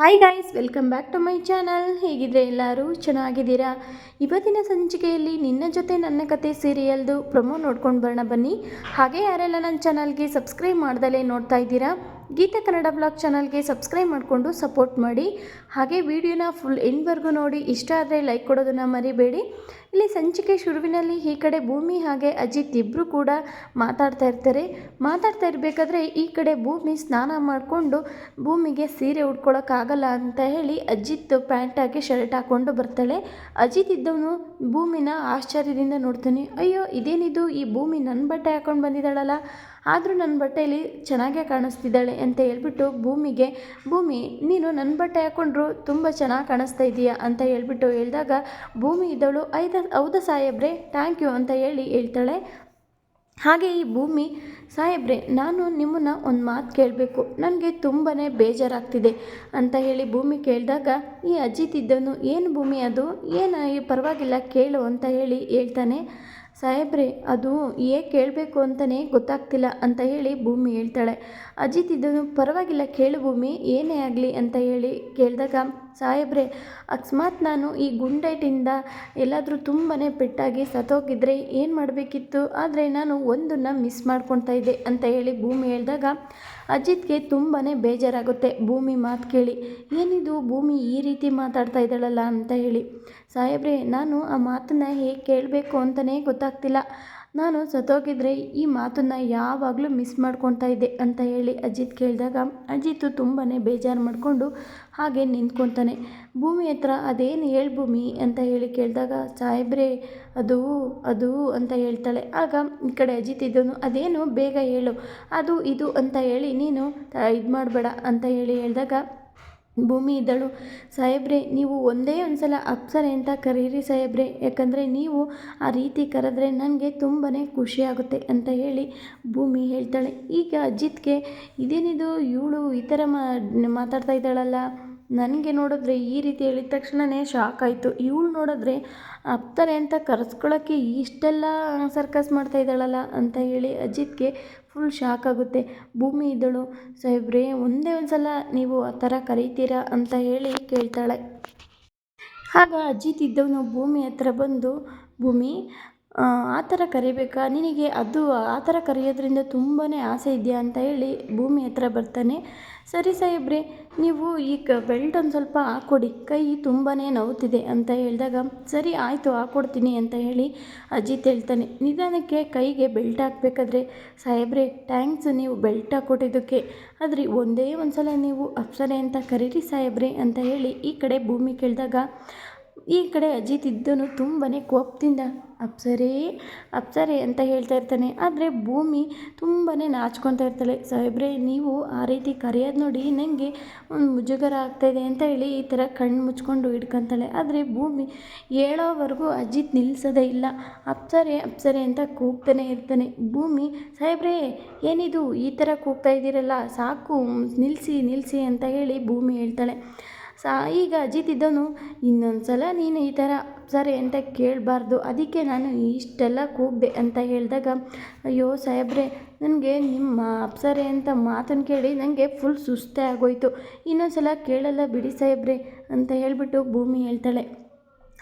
Hi guys welcome back to my channel ಹೇಗಿದ್ರೆ ಎಲ್ಲರೂ ಚೆನ್ನಾಗಿದ್ದೀರಾ? ಇವತ್ತಿನ ಸಂಚಿಕೆಯಲ್ಲಿ ನಿನ್ನ ಜೊತೆ ನನ್ನ ಕತೆ ಸೀರಿಯಲ್ದು ಪ್ರೊಮೋ ನೋಡ್ಕೊಂಡು ಬರೋಣ ಬನ್ನಿ. ಹಾಗೆ ಯಾರೆಲ್ಲ ನನ್ನ ಚಾನಲ್ಗೆ ಸಬ್ಸ್ಕ್ರೈಬ್ ಮಾಡ್ದಲೇ ನೋಡ್ತಾ ಇದ್ದೀರಾ, ಗೀತಾ ಕನ್ನಡ ಬ್ಲಾಗ್ ಚಾನಲ್ಗೆ ಸಬ್ಸ್ಕ್ರೈಬ್ ಮಾಡಿಕೊಂಡು ಸಪೋರ್ಟ್ ಮಾಡಿ. ಹಾಗೆ ವಿಡಿಯೋನ ಫುಲ್ ಎಂಡ್ವರೆಗೂ ನೋಡಿ. ಇಷ್ಟ ಆದರೆ ಲೈಕ್ ಕೊಡೋದನ್ನು ಮರಿಬೇಡಿ. ಇಲ್ಲಿ ಸಂಚಿಕೆ ಶುರುವಿನಲ್ಲಿ ಈ ಕಡೆ ಭೂಮಿ ಹಾಗೆ ಅಜಿತ್ ಇಬ್ಬರು ಕೂಡ ಮಾತಾಡ್ತಾ ಇರ್ತಾರೆ. ಮಾತಾಡ್ತಾ ಇರಬೇಕಾದ್ರೆ ಈ ಕಡೆ ಭೂಮಿ ಸ್ನಾನ ಮಾಡಿಕೊಂಡು ಭೂಮಿಗೆ ಸೀರೆ ಉಟ್ಕೊಳ್ಳೋಕ್ಕಾಗಲ್ಲ ಅಂತ ಹೇಳಿ ಅಜಿತ್ ಪ್ಯಾಂಟ್ ಹಾಕಿ ಶರ್ಟ್ ಹಾಕ್ಕೊಂಡು ಬರ್ತಾಳೆ. ಅಜಿತ್ ಇದ್ದವನು ಭೂಮಿನ ಆಶ್ಚರ್ಯದಿಂದ ನೋಡ್ತಾನೆ, ಅಯ್ಯೋ, ಇದೇನಿದು? ಈ ಭೂಮಿ ನನ್ನ ಬಟ್ಟೆ ಹಾಕ್ಕೊಂಡು ಬಂದಿದ್ದಾಳಲ್ಲ. ಆದರೂ ನನ್ನ ಬಟ್ಟೆಯಲ್ಲಿ ಚೆನ್ನಾಗೇ ಕಾಣಿಸ್ತಿದ್ದಾಳೆ ಅಂತ ಹೇಳ್ಬಿಟ್ಟು ಭೂಮಿಗೆ, ಭೂಮಿ, ನೀನು ನನ್ನ ಬಟ್ಟೆ ಹಾಕ್ಕೊಂಡ್ರು ತುಂಬ ಚೆನ್ನಾಗಿ ಕಾಣಿಸ್ತಾ ಇದೀಯಾ? ಅಂತ ಹೇಳ್ಬಿಟ್ಟು ಹೇಳಿದಾಗ ಭೂಮಿ ಇದ್ದವಳು ಐದ ಹೌದಾ ಸಾಹೇಬ್ರೆ ಥ್ಯಾಂಕ್ ಯು ಅಂತ ಹೇಳಿ ಹೇಳ್ತಾಳೆ. ಹಾಗೆ ಈ ಭೂಮಿ, ಸಾಹೇಬ್ರೆ, ನಾನು ನಿಮ್ಮನ್ನು ಒಂದು ಮಾತು ಕೇಳಬೇಕು. ನನಗೆ ತುಂಬಾ ಬೇಜಾರಾಗ್ತಿದೆ ಅಂತ ಹೇಳಿ ಭೂಮಿ ಕೇಳಿದಾಗ, ಈ ಅಜಿತ್ ಏನು ಭೂಮಿ ಅದು? ಏನು ಪರವಾಗಿಲ್ಲ, ಕೇಳು ಅಂತ ಹೇಳಿ ಹೇಳ್ತಾನೆ. ಸಾಹೇಬ್ರೆ, ಅದು ಏಕೆ ಕೇಳಬೇಕು ಅಂತಲೇ ಗೊತ್ತಾಗ್ತಿಲ್ಲ ಅಂತ ಹೇಳಿ ಭೂಮಿ ಹೇಳ್ತಾಳೆ. ಅಜಿತ್ ಇದನ್ನು ಪರವಾಗಿಲ್ಲ ಕೇಳು ಭೂಮಿ, ಏನೇ ಆಗಲಿ ಅಂತ ಹೇಳಿ ಕೇಳಿದಾಗ, ಸಾಹೇಬ್ರೆ, ಅಕಸ್ಮಾತ್ ನಾನು ಈ ಗುಂಡೈಟಿಂದ ಎಲ್ಲಾದರೂ ತುಂಬಾ ಪೆಟ್ಟಾಗಿ ಸತ್ತೋಗಿದ್ರೆ ಏನು ಮಾಡಬೇಕಿತ್ತು? ಆದರೆ ನಾನು ಒಂದನ್ನು ಮಿಸ್ ಮಾಡ್ಕೊತಾ ಇದ್ದೆ ಅಂತ ಹೇಳಿ ಭೂಮಿ ಹೇಳಿದಾಗ ಅಜಿತ್ಗೆ ತುಂಬಾ ಬೇಜಾರಾಗುತ್ತೆ. ಭೂಮಿ ಮಾತು ಕೇಳಿ. ಏನಿದು? ಭೂಮಿ ಈ ರೀತಿ ಮಾತಾಡ್ತಾ ಇದ್ದಾಳಲ್ಲ ಅಂತ ಹೇಳಿ. ಸಾಹೇಬ್ರೆ, ನಾನು ಆ ಮಾತನ್ನು ಹೇಗೆ ಕೇಳಬೇಕು ಅಂತಲೇ ಗೊತ್ತಾಗ್ತಿಲ್ಲ. ನಾನು ಸತ್ತೋಗಿದ್ರೆ ಈ ಮಾತನ್ನು ಯಾವಾಗಲೂ ಮಿಸ್ ಮಾಡ್ಕೊತಾ ಇದ್ದೆ ಅಂತ ಹೇಳಿ ಅಜಿತ್ ಕೇಳಿದಾಗ ಅಜಿತ್ ತುಂಬಾ ಬೇಜಾರು ಮಾಡಿಕೊಂಡು ಹಾಗೆ ನಿಂತ್ಕೊತಾನೆ. ಭೂಮಿ ಹತ್ರ ಅದೇನು ಹೇಳಿ ಭೂಮಿ ಅಂತ ಹೇಳಿ ಕೇಳಿದಾಗ, ಸಾಹೇಬ್ರೆ, ಅದು ಅದು ಅಂತ ಹೇಳ್ತಾಳೆ. ಆಗ ಈ ಕಡೆ ಅಜಿತ್ ಇದ್ದನು ಅದೇನು, ಬೇಗ ಹೇಳು. ಅದು, ಇದು ಅಂತ ಹೇಳಿ, ನೀನು ಇದು ಮಾಡಬೇಡ ಅಂತ ಹೇಳಿ ಹೇಳಿದಾಗ ಭೂಮಿ ಇದ್ದಳು. ಸಾಹೇಬ್ರೆ, ನೀವು ಒಂದೇ ಒಂದು ಸಲ ಅಪ್ಸರೆ ಅಂತ ಕರೀರಿ ಸಾಹೇಬ್ರೆ. ಯಾಕಂದರೆ ನೀವು ಆ ರೀತಿ ಕರೆದ್ರೆ ನನಗೆ ತುಂಬಾ ಖುಷಿಯಾಗುತ್ತೆ ಅಂತ ಹೇಳಿ ಭೂಮಿ ಹೇಳ್ತಾಳೆ. ಈಗ ಅಜಿತ್ಗೆ, ಇದೇನಿದು ಇವಳು ಈ ಥರ ಮಾತಾಡ್ತಾ ಇದ್ದಾಳಲ್ಲ? ನನಗೆ ನೋಡಿದ್ರೆ ಈ ರೀತಿ ಹೇಳಿದ ತಕ್ಷಣವೇ ಶಾಕ್ ಆಯಿತು. ಇವಳು ನೋಡಿದ್ರೆ, ಅಪ್ತಾರೆ ಅಂತ ಕರೆಸ್ಕೊಳ್ಳೋಕ್ಕೆ ಇಷ್ಟೆಲ್ಲ ಸರ್ಕಸ್ ಮಾಡ್ತಾ ಇದ್ದಾಳಲ್ಲ ಅಂತ ಹೇಳಿ ಅಜಿತ್ಗೆ ಫುಲ್ ಶಾಕ್ ಆಗುತ್ತೆ. ಭೂಮಿ ಇದ್ದಳು ಸಾಹೇಬ್ರೆ, ಒಂದೇ ಒಂದು ಸಲ ನೀವು ಆ ಥರ ಕರೀತೀರಾ? ಅಂತ ಹೇಳಿ ಕೇಳ್ತಾಳೆ. ಆಗ ಅಜಿತ್ ಇದ್ದವನು ಭೂಮಿ ಹತ್ರ ಬಂದು, ಭೂಮಿ ಆ ಥರ ಕರಿಬೇಕಾ? ನಿನಗೆ ಅದು ಆ ಥರ ಕರೆಯೋದ್ರಿಂದ ತುಂಬಾ ಆಸೆ ಇದೆಯಾ ಅಂತ ಹೇಳಿ ಭೂಮಿ ಹತ್ರ ಬರ್ತಾನೆ. ಸರಿ ಸಾಹೇಬ್ರೆ, ನೀವು ಈ ಕ ಬೆಲ್ಟ್ ಒಂದು ಸ್ವಲ್ಪ ಹಾಕ್ಕೊಡಿ ಕೈ ತುಂಬಾ ನೋವ್ತಿದೆ ಅಂತ ಹೇಳಿದಾಗ, ಸರಿ ಆಯಿತು ಹಾಕ್ಕೊಡ್ತೀನಿ ಅಂತ ಹೇಳಿ ಅಜಿತ್ ಹೇಳ್ತಾನೆ. ನಿಧಾನಕ್ಕೆ ಕೈಗೆ ಬೆಲ್ಟ್ ಹಾಕಬೇಕಾದ್ರೆ, ಸಾಹೇಬ್ರೆ, ಥ್ಯಾಂಕ್ಸ್, ನೀವು ಬೆಲ್ಟ್ ಹಾಕ್ಕೊಟ್ಟಿದ್ದಕ್ಕೆ ಆದರೆ ಒಂದೇ ಒಂದು ಸಲ ನೀವು ಅಪ್ಸರೆ ಅಂತ ಕರೀರಿ ಸಾಹೇಬ್ರೆ ಅಂತ ಹೇಳಿ ಈ ಕಡೆ ಭೂಮಿ ಕೇಳಿದಾಗ ಈ ಕಡೆ ಅಜಿತ್ ಇದ್ದನು ತುಂಬಾ ಕೋಪದಿಂದ, ಅಪ್ಸರೇ, ಅಪ್ಸರೆ ಅಂತ ಹೇಳ್ತಾ ಇರ್ತಾನೆ. ಆದರೆ ಭೂಮಿ ತುಂಬಾ ನಾಚ್ಕೊತಾ ಇರ್ತಾಳೆ. ಸಾಹೇಬ್ರೆ, ನೀವು ಆ ರೀತಿ ಕರೆಯೋದು ನೋಡಿ ನನಗೆ ಮುಜುಗರ ಆಗ್ತಾಯಿದೆ ಅಂತ ಹೇಳಿ ಈ ಥರ ಕಣ್ಣು ಮುಚ್ಕೊಂಡು ಇಟ್ಕೊತಾಳೆ ಆದರೆ ಭೂಮಿ ಹೇಳೋವರೆಗೂ ಅಜಿತ್ ನಿಲ್ಲಿಸೋದೇ ಇಲ್ಲ. ಅಪ್ಸರೆ ಅಪ್ಸರೆ ಅಂತ ಕೂಗ್ತಾನೆ ಇರ್ತಾನೆ. ಭೂಮಿ, ಸಾಹೇಬ್ರೆ, ಏನಿದು? ಈ ಥರ ಕೂಗ್ತಾ ಇದ್ದೀರಲ್ಲ, ಸಾಕು ನಿಲ್ಲಿಸಿ ನಿಲ್ಲಿಸಿ ಅಂತ ಹೇಳಿ ಭೂಮಿ ಹೇಳ್ತಾಳೆ. ಸಾ, ಈಗ ಅಜಿತ್ ಇದ್ದವನು ಇನ್ನೊಂದು ಸಲ ನೀನು ಈ ಥರ ಸರಿ ಅಂತ ಕೇಳಬಾರ್ದು. ಅದಕ್ಕೆ ನಾನು ಇಷ್ಟೆಲ್ಲ ಕೂಗಿದೆ ಅಂತ ಹೇಳಿದಾಗ, ಅಯ್ಯೋ ಸಾಹೇಬ್ರೆ, ನನಗೆ ನಿಮ್ಮ ಅಪ್ಸರೆ ಅಂತ ಮಾತನ್ನು ಕೇಳಿ ನನಗೆ ಫುಲ್ ಸುಸ್ತೇ ಆಗೋಯ್ತು. ಇನ್ನೊಂದು ಸಲ ಕೇಳಲ್ಲ ಬಿಡಿ ಸಾಹೇಬ್ರೆ, ಅಂತ ಹೇಳಿಬಿಟ್ಟು ಭೂಮಿ ಹೇಳ್ತಾಳೆ.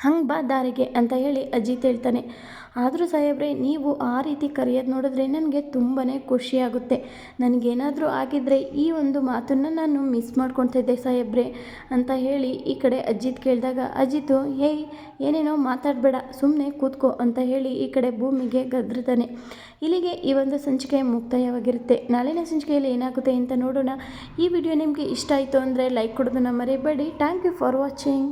ಹಂಗೆ ಬಾ ದಾರಿಗೆ ಅಂತ ಹೇಳಿ ಅಜಿತ್ ಹೇಳ್ತಾನೆ. ಆದರೂ ಸಾಹೇಬ್ರೆ, ನೀವು ಆ ರೀತಿ ಕರೆಯೋದು ನೋಡಿದ್ರೆ ನನಗೆ ತುಂಬಾ ಖುಷಿಯಾಗುತ್ತೆ ನನಗೇನಾದರೂ ಆಗಿದ್ದರೆ ಈ ಒಂದು ಮಾತನ್ನು ನಾನು ಮಿಸ್ ಮಾಡ್ಕೊತಿದ್ದೆ ಸಾಹೇಬ್ರೆ ಅಂತ ಹೇಳಿ ಈ ಕಡೆ ಅಜಿತ್ ಕೇಳಿದಾಗ, ಅಜಿತು ಹೇಯ್ ಏನೇನೋ ಮಾತಾಡಬೇಡ ಸುಮ್ಮನೆ ಕೂತ್ಕೋ ಅಂತ ಹೇಳಿ ಈ ಕಡೆ ಭೂಮಿಗೆ ಗದ್ರತಾನೆ ಇಲ್ಲಿಗೆ ಈ ಒಂದು ಸಂಚಿಕೆ ಮುಕ್ತಾಯವಾಗಿರುತ್ತೆ. ನಾಳಿನ ಸಂಚಿಕೆಯಲ್ಲಿ ಏನಾಗುತ್ತೆ ಅಂತ ನೋಡೋಣ. ಈ ವಿಡಿಯೋ ನಿಮಗೆ ಇಷ್ಟ ಆಯಿತು ಅಂದರೆ ಲೈಕ್ ಕೊಡೋದನ್ನು ಮರಿಬೇಡಿ. Thank you for watching